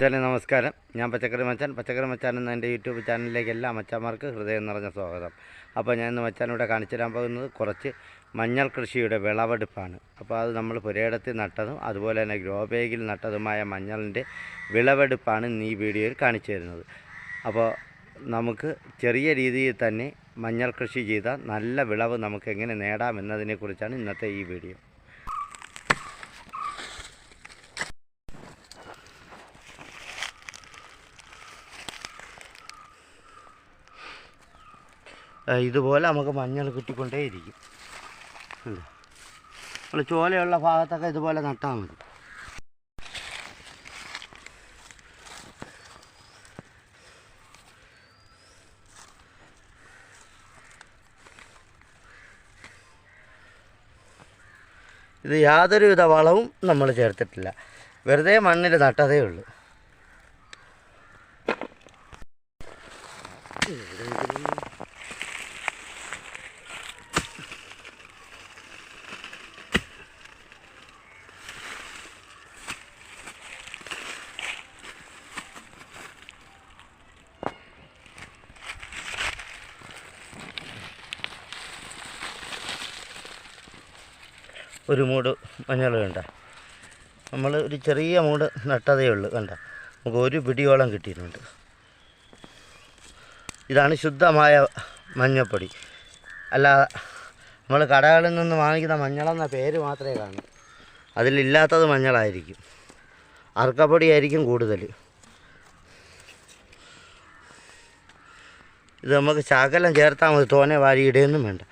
Channel നമസ്കാരം. ഞാൻ പച്ചക്കറി മച്ചാൻ. പച്ചക്കറി മച്ചാൻ എന്ന എന്റെ യൂട്യൂബ് ചാനലിലേക്ക് എല്ലാ മച്ചാന്മാർക്ക് ഹൃദയം നിറഞ്ഞ സ്വാഗതം. അപ്പോൾ ഞാൻ ഇന്ന് മച്ചാനിവിടെ കാണിച്ചു തരാൻ പോകുന്നത് കുറച്ച് മഞ്ഞൾ കൃഷിയുടെ വിളവെടുപ്പാണ്. അപ്പോൾ അത് നമ്മൾ പുരയിടത്തിൽ നട്ടതും അതുപോലെ തന്നെ ഗ്രോ ബാഗിൽ നട്ടതുമായ മഞ്ഞളിന്റെ വിളവെടുപ്പാണ് ഇന്ന് ഈ വീഡിയോയിൽ കാണിച്ചു തരുന്നത്. അപ്പോൾ നമുക്ക് ചെറിയ രീതിയിൽ തന്നെ മഞ്ഞൾ കൃഷി ചെയ്താൽ നല്ല വിളവ് നമുക്ക് എങ്ങനെ നേടാം എന്നതിനെക്കുറിച്ചാണ് ഇന്നത്തെ ഈ വീഡിയോ. ഇതുപോലെ നമുക്ക് മഞ്ഞൾ കിട്ടിക്കൊണ്ടേയിരിക്കും. കണ്ടോ? നമ്മൾ ചോലയുള്ള ഭാഗത്തൊക്കെ ഇതുപോലെ നട്ടാൽ മതി. ഇത് യാതൊരുവിധ വളവും നമ്മൾ ചേർത്തിട്ടില്ല. വെറുതെ മണ്ണിൽ നട്ടതേ ഉള്ളൂ. ഒരു മൂട് മഞ്ഞൾ കണ്ട. നമ്മൾ ഒരു ചെറിയ മൂട് നട്ടതേ ഉള്ളൂ കണ്ട. നമുക്ക് ഒരു പിടിയോളം കിട്ടിയിട്ടുണ്ട്. ഇതാണ് ശുദ്ധമായ മഞ്ഞപ്പൊടി. അല്ല നമ്മൾ കടകളിൽ നിന്ന് വാങ്ങിക്കുന്ന മഞ്ഞളെന്ന പേര് മാത്രമേ കാണൂ. അതിലില്ലാത്തത് മഞ്ഞളായിരിക്കും. അർക്കപ്പൊടി ആയിരിക്കും കൂടുതൽ ഇത് നമുക്ക് ശകലം ചേർത്താൽ മതി തോനെ വാരി ഇടുകയൊന്നും വേണ്ട.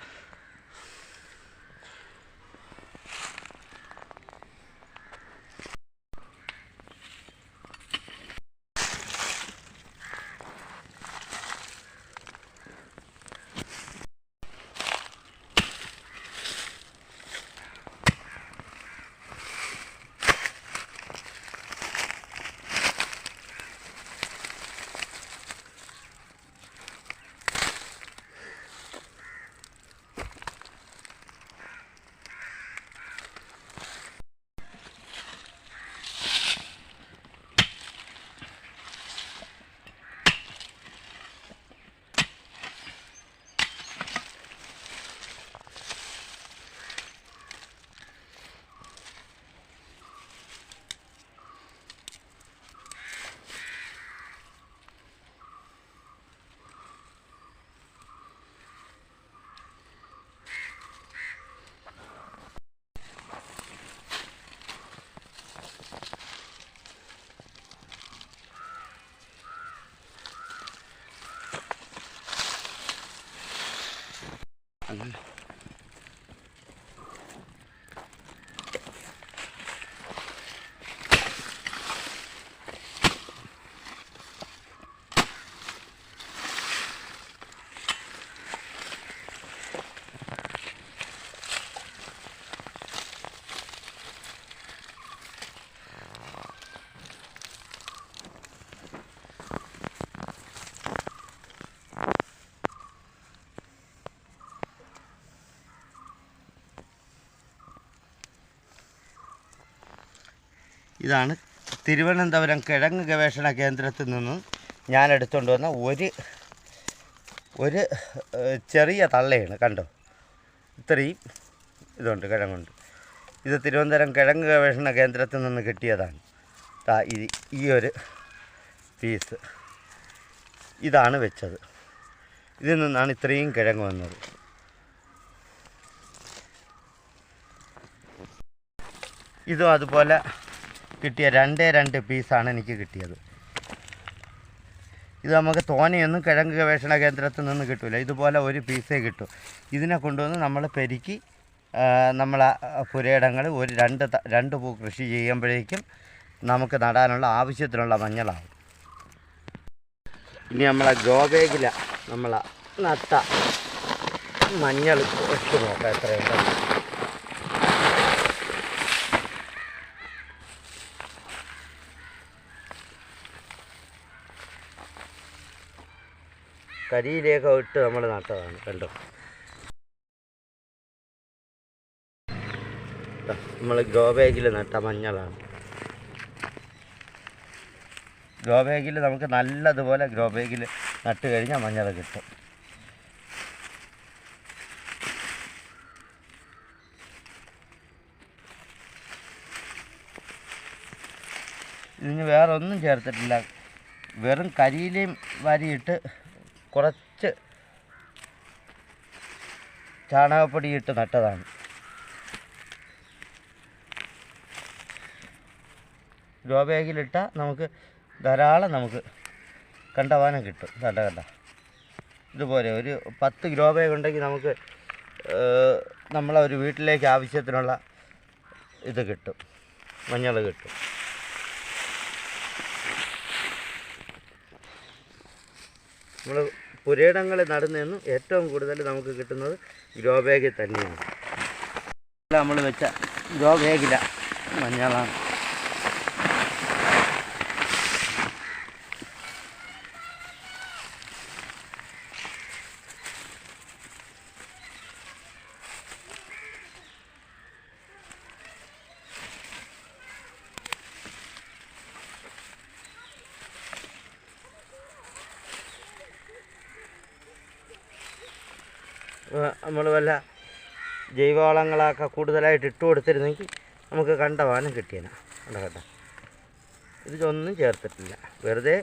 അങ്ങനെ ഇതാണ് തിരുവനന്തപുരം കിഴങ്ങ് ഗവേഷണ കേന്ദ്രത്തിൽ നിന്ന് ഞാൻ എടുത്തുകൊണ്ട് വന്ന ഒരു ഒരു ചെറിയ തള്ളയാണ് കണ്ടോ? ഇത്രയും ഇതുണ്ട് കിഴങ്ങുണ്ട്. ഇത് തിരുവനന്തപുരം കിഴങ്ങ് ഗവേഷണ കേന്ദ്രത്തിൽ നിന്ന് കിട്ടിയതാണ്. ഈ ഒരു പീസ്. ഇതാണ് വെച്ചത്. ഇതിൽ നിന്നാണ് ഇത്രയും കിഴങ്ങ് വന്നത്. ഇതും അതുപോലെ കിട്ടിയ രണ്ടേ രണ്ട് പീസാണ് എനിക്ക് കിട്ടിയത്. ഇത് നമുക്ക് തോനെയൊന്നും കിഴങ്ങ് ഗവേഷണ കേന്ദ്രത്തിൽ നിന്ന് കിട്ടില്ല ഇതുപോലെ ഒരു പീസേ കിട്ടും. ഇതിനെ കൊണ്ടുവന്ന് നമ്മൾ പെരുക്കി നമ്മൾ പുരയിടങ്ങൾ ഒരു രണ്ട് രണ്ട് പൂ കൃഷി ചെയ്യുമ്പോഴേക്കും നമുക്ക് നടാനുള്ള ആവശ്യത്തിനുള്ള മഞ്ഞളാവും. ഇനി നമ്മളെ ഗോബേഗില നമ്മളെ നട്ട മഞ്ഞൾ വെച്ച് നോക്കാം എത്രയുണ്ട്. കരിയിലേക്ക് ഇട്ട് നമ്മൾ നട്ടതാണ് കണ്ടോ? നമ്മൾ ഗ്രോ നട്ട മഞ്ഞളാണ്. ഗ്രോ ബാഗിൽ നമുക്ക് നല്ലതുപോലെ ഗ്രോ നട്ട് കഴിഞ്ഞാൽ മഞ്ഞൾ കിട്ടും. ഇതിന് വേറെ ഒന്നും ചേർത്തിട്ടില്ല. വെറും കരിയിലയും വാരിയിട്ട് കുറച്ച് ചാണകപ്പൊടി ഇട്ട് നട്ടതാണ്. ഗ്രോ ബാഗിലിട്ടാൽ നമുക്ക് ധാരാളം നമുക്ക് കണ്ടവാനം കിട്ടും. കണ്ട കണ്ട. ഇതുപോലെ ഒരു പത്ത് ഗ്രോ ബാഗ് ഉണ്ടെങ്കിൽ നമുക്ക് നമ്മളെ ഒരു വീട്ടിലേക്ക് ആവശ്യത്തിനുള്ള ഇത് കിട്ടും. മഞ്ഞൾ കിട്ടും. നമ്മൾ പുരയിടങ്ങളിൽ നടുന്നതെന്നും ഏറ്റവും കൂടുതൽ നമുക്ക് കിട്ടുന്നത് ഗ്രോ ബാഗിൽ തന്നെയാണ്. നമ്മൾ വെച്ച ഗ്രോ ബാഗില മഞ്ഞളാണ്. നമ്മൾ വല്ല ജൈവവളങ്ങളൊക്കെ കൂടുതലായിട്ട് ഇട്ട് കൊടുത്തിരുന്നെങ്കിൽ നമുക്ക് കണ്ടവാനും കിട്ടിയേനെ. കണ്ട ഇത് ഇതിലൊന്നും ചേർത്തിട്ടില്ല. വെറുതെ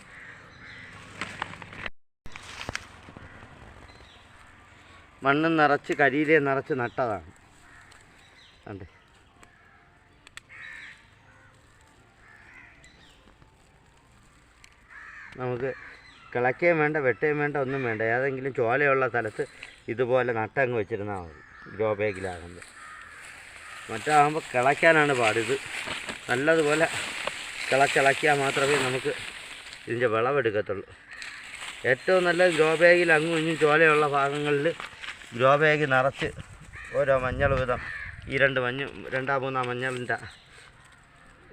മണ്ണ് നിറച്ച് കരിയിലെ നിറച്ച് നട്ടതാണ്. കണ്ടേ? നമുക്ക് കിളക്കുകയും വേണ്ട വെട്ടുകയും വേണ്ട ഒന്നും വേണ്ട. ഏതെങ്കിലും ചോലയുള്ള സ്ഥലത്ത് ഇതുപോലെ നട്ടങ്ങ് വെച്ചിരുന്നാൽ മതി. ഗ്രോ ബാഗിലാകുമ്പോൾ മറ്റാകുമ്പോൾ കിളയ്ക്കാനാണ് പാടിത്. നല്ലതുപോലെ കിളക്കിളക്കിയാൽ മാത്രമേ നമുക്ക് ഇതിന്റെ വിളവെടുക്കത്തുള്ളൂ. ഏറ്റവും നല്ല ഗ്രോ ബാഗിൽ അങ്ങും ഇങ്ങും ചോലയുള്ള ഭാഗങ്ങളിൽ ഗ്രോ ബാഗ് നിറച്ച് ഓരോ മഞ്ഞൾ വിധം ഈ രണ്ട് മഞ്ഞ രണ്ടാം മൂന്നാം മഞ്ഞളിന്റെ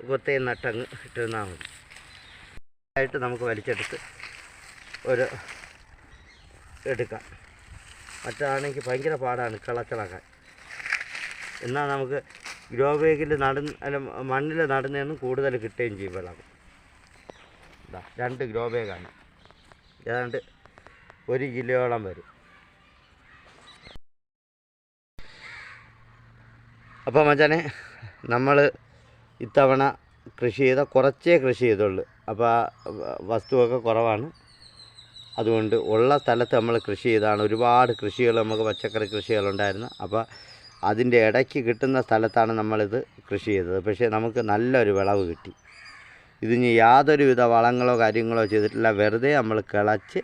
കുത്തേ നട്ടങ്ങ് ഇട്ടിരുന്നാൽ മതി. ആയിട്ട് നമുക്ക് വലിച്ചെടുത്ത് ഒരു എടുക്കാം. മറ്റാണെങ്കിൽ ഭയങ്കര പാടാണ് കിളക്കിളക്കാൻ എന്നാൽ നമുക്ക് ഗ്രോ ബാഗിൽ അല്ല മണ്ണിൽ നടുന്നതെന്നും കൂടുതൽ കിട്ടുകയും ചെയ്യും വെള്ളം. ഇതാ രണ്ട് ഗ്രോ ബാഗാണ്. ഏതാണ്ട് ഒരു കിലോയോളം വരും. അപ്പോൾ മച്ചാനെ നമ്മൾ ഇത്തവണ കൃഷി ചെയ്ത കുറച്ചേ കൃഷി ചെയ്തുള്ളൂ. അപ്പോൾ വസ്തുവൊക്കെ കുറവാണ്. അതുകൊണ്ട് ഉള്ള സ്ഥലത്ത് നമ്മൾ കൃഷി ചെയ്താണ്. ഒരുപാട് കൃഷികൾ നമുക്ക് പച്ചക്കറി കൃഷികളുണ്ടായിരുന്നു അപ്പോൾ അതിന്റെ ഇടയ്ക്ക് കിട്ടുന്ന സ്ഥലത്താണ് നമ്മളിത് കൃഷി ചെയ്തത്. പക്ഷേ നമുക്ക് നല്ലൊരു വിളവ് കിട്ടി. ഇതിന് യാതൊരുവിധ വളങ്ങളോ കാര്യങ്ങളോ ചെയ്തിട്ടില്ല. വെറുതെ നമ്മൾ കിളച്ച്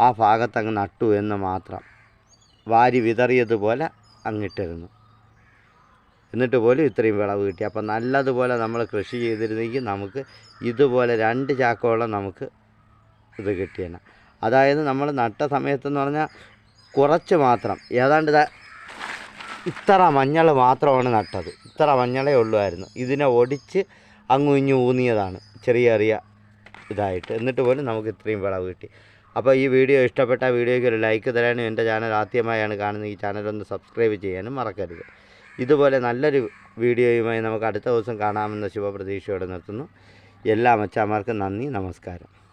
ആ ഭാഗത്തങ്ങ് നട്ടു എന്ന് മാത്രം വാരി വിതറിയതുപോലെ അങ്ങിട്ടിരുന്നു. എന്നിട്ട് പോലും ഇത്രയും വിളവ് കിട്ടി. അപ്പം നല്ലതുപോലെ നമ്മൾ കൃഷി ചെയ്തിരുന്നെങ്കിൽ നമുക്ക് ഇതുപോലെ രണ്ട് ചാക്കോളം നമുക്ക് ഇത് കിട്ടിയേനെ. അതായത് നമ്മൾ നട്ട സമയത്തെന്ന് പറഞ്ഞാൽ കുറച്ച് മാത്രം. ഏതാണ്ട് ഇത്ര മഞ്ഞൾ മാത്രമാണ് നട്ടത്. ഇത്ര മഞ്ഞളേ ഉള്ളുമായിരുന്നു ഇതിനെ ഒടിച്ച് അങ്ങും ഇങ്ങും ഊന്നിയതാണ്. ചെറിയ ചെറിയ ഇതായിട്ട്. എന്നിട്ട് പോലും നമുക്ക് ഇത്രയും വിളവ് കിട്ടി. അപ്പോൾ ഈ വീഡിയോ ഇഷ്ടപ്പെട്ട വീഡിയോയ്ക്ക് ഒരു ലൈക്ക് തരാനും എന്റെ ചാനൽ ആദ്യമായാണ് കാണുന്നത് ഈ ചാനലൊന്ന് സബ്സ്ക്രൈബ് ചെയ്യാനും മറക്കരുത്. ഇതുപോലെ നല്ലൊരു വീഡിയോയുമായി നമുക്ക് അടുത്ത ദിവസം കാണാമെന്ന ശുഭപ്രതീക്ഷയോടെ നിർത്തുന്നു. എല്ലാ മച്ചാമാർക്കും നന്ദി നമസ്കാരം.